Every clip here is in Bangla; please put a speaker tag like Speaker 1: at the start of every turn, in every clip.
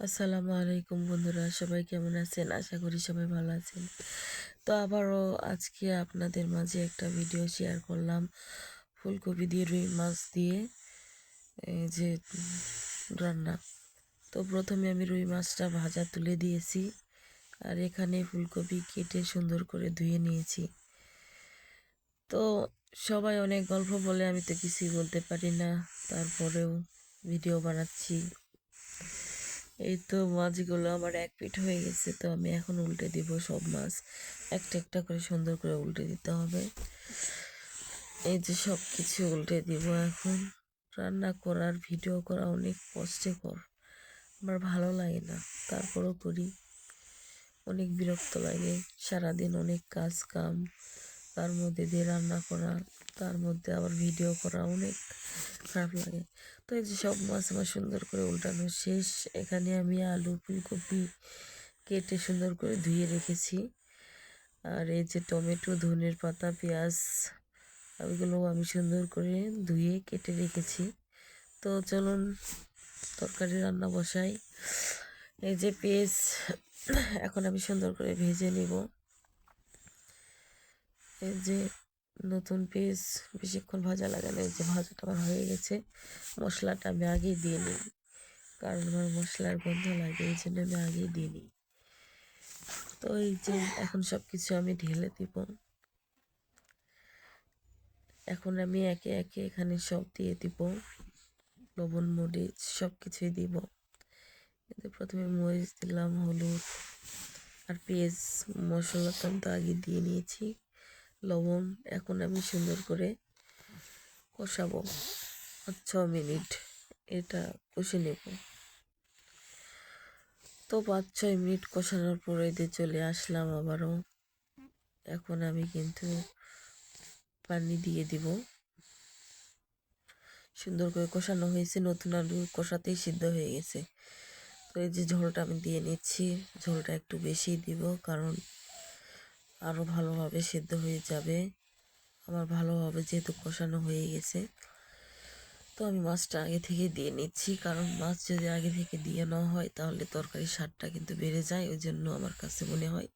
Speaker 1: আসসালামু আলাইকুম বন্ধুরা, সবাই কেমন আছেন? আশা করি সবাই ভালো আছেন। তো আবারও আজকে আপনাদের মাঝে একটা ভিডিও শেয়ার করলাম। ফুলকপি দিয়ে, রুই মাছ দিয়ে যে রান্না। তো প্রথমে আমি রুই মাছটা ভাজা তুলে দিয়েছি আর এখানে ফুলকপি কেটে সুন্দর করে ধুয়ে নিয়েছি। তো সবাই অনেক গল্প বলে, আমি তো কিছুই বলতে পারি না। তারপরেও ভিডিও বানাচ্ছি। এই তো মাছগুলো আমার এক পিঠ হয়ে গেছে, তো আমি এখন উল্টে দিব সব মাছ। একটা একটা করে সুন্দর করে উল্টে দিতে হবে। এই যে সব কিছু উল্টে দিব এখন। রান্না করার, ভিডিও করা অনেক কষ্টকর। আমার ভালো লাগে না, তারপরও করি। অনেক বিরক্ত লাগে, সারাদিন অনেক কাজ কাম, তার মধ্যে দিয়ে রান্না করা। তার মধ্যে আবার ভিডিও করা অনেক খারাপ লাগে। তো এই যে সব মাছ আমার সুন্দর করে উল্টানো শেষ। এখানে আমি আলু, ফুলকপি কেটে সুন্দর করে ধুয়ে রেখেছি। আর এই যে টমেটো, ধনের পাতা, পেঁয়াজ ওইগুলো আমি সুন্দর করে ধুয়ে কেটে রেখেছি। তো চলুন তরকারি রান্না বসাই। এই যে পেঁয়াজ, এখন আমি সুন্দর করে ভেজে নিব। এই যে নতুন পেঁয়াজ বেশিক্ষণ ভাজা লাগে না যে ভাজাটা আমার হয়ে গেছে, মশলাটা আমি আগেই দিয়ে নিই, কারণ আমার মশলার গন্ধ লাগে, এই জন্য আমি আগেই দিয়ে নিই। তো এই যে এখন সব কিছু আমি ঢেলে দিব। এখন আমি একে একে এখানে সব দিয়ে দিব, লবণ, মরিচ সব কিছুই দিব। কিন্তু প্রথমে মরিচ দিলাম, হলুদ আর পেঁয়াজ মশলা তো আমি তো আগে দিয়ে নিয়েছি। লবণ এখন আমি সুন্দর করে কষাবো। ছ মিনিট এটা কষে নেব। তো পাঁচ ছয় মিনিট কষানোর পরে দিয়ে চলে আসলাম আবারও। এখন আমি কিন্তু পানি দিয়ে দিব। সুন্দর করে কষানো হয়েছে, নতুন আলু কষাতেই সিদ্ধ হয়ে গেছে। তো এই যে ঝোলটা আমি দিয়ে নিচ্ছি, ঝোলটা একটু বেশি দিব কারণ আরও ভালোভাবে সেদ্ধ হয়ে যাবে। আমার ভালোভাবে যেহেতু কষানো হয়ে গেছে, তো আমি মাছটা আগে থেকে দিয়ে নিচ্ছি। কারণ মাছ যদি আগে থেকে দিয়ে নেওয়া হয়, তাহলে তরকারির স্বাদটা কিন্তু বেড়ে যায়। ওই জন্য আমার কাছে মনে হয়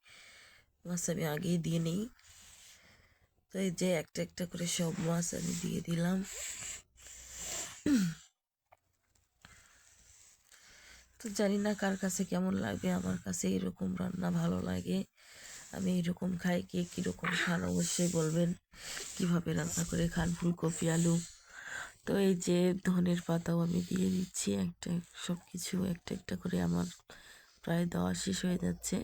Speaker 1: মাছ আমি আগেই দিয়ে নিই। তো এই যে একটা একটা করে সব মাছ আমি দিয়ে দিলাম। তো জানি না কার কাছে কেমন লাগবে। আমার কাছে এরকম রান্না ভালো লাগে। আমি এরকম খাই, কে কীরকম খান অবশ্যই বলবেন। কীভাবে রান্না করে খান, ফুলকপি, আলু। তো এই যে ধনের পাতাও আমি দিয়ে দিচ্ছি, একটা সব কিছু একটা একটা করে আমার প্রায় দেওয়া শেষ হয়ে যাচ্ছে।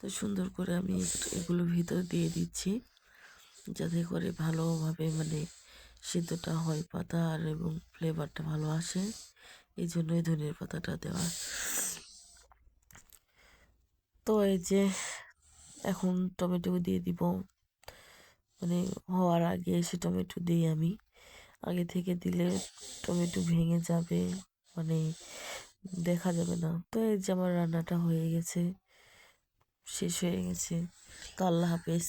Speaker 1: তো সুন্দর করে আমি এগুলো ভিতর দিয়ে দিচ্ছি, যাতে করে ভালোভাবে মানে সিদ্ধটা হয়, পাতা আর এবং ফ্লেভারটা ভালো আসে। এই জন্যই ধনের পাতাটা দেওয়া। তো এই যে এখন টমেটো দিয়ে দিব। মানে হওয়ার আগে এসে টমেটো দিই আমি। আগে থেকে দিলে টমেটো ভেঙে যাবে মানে দেখা যাবে না। তো এই যে আমার রান্নাটা হয়ে গেছে, শেষ হয়ে গেছে। তো আল্লাহ হাফেজ।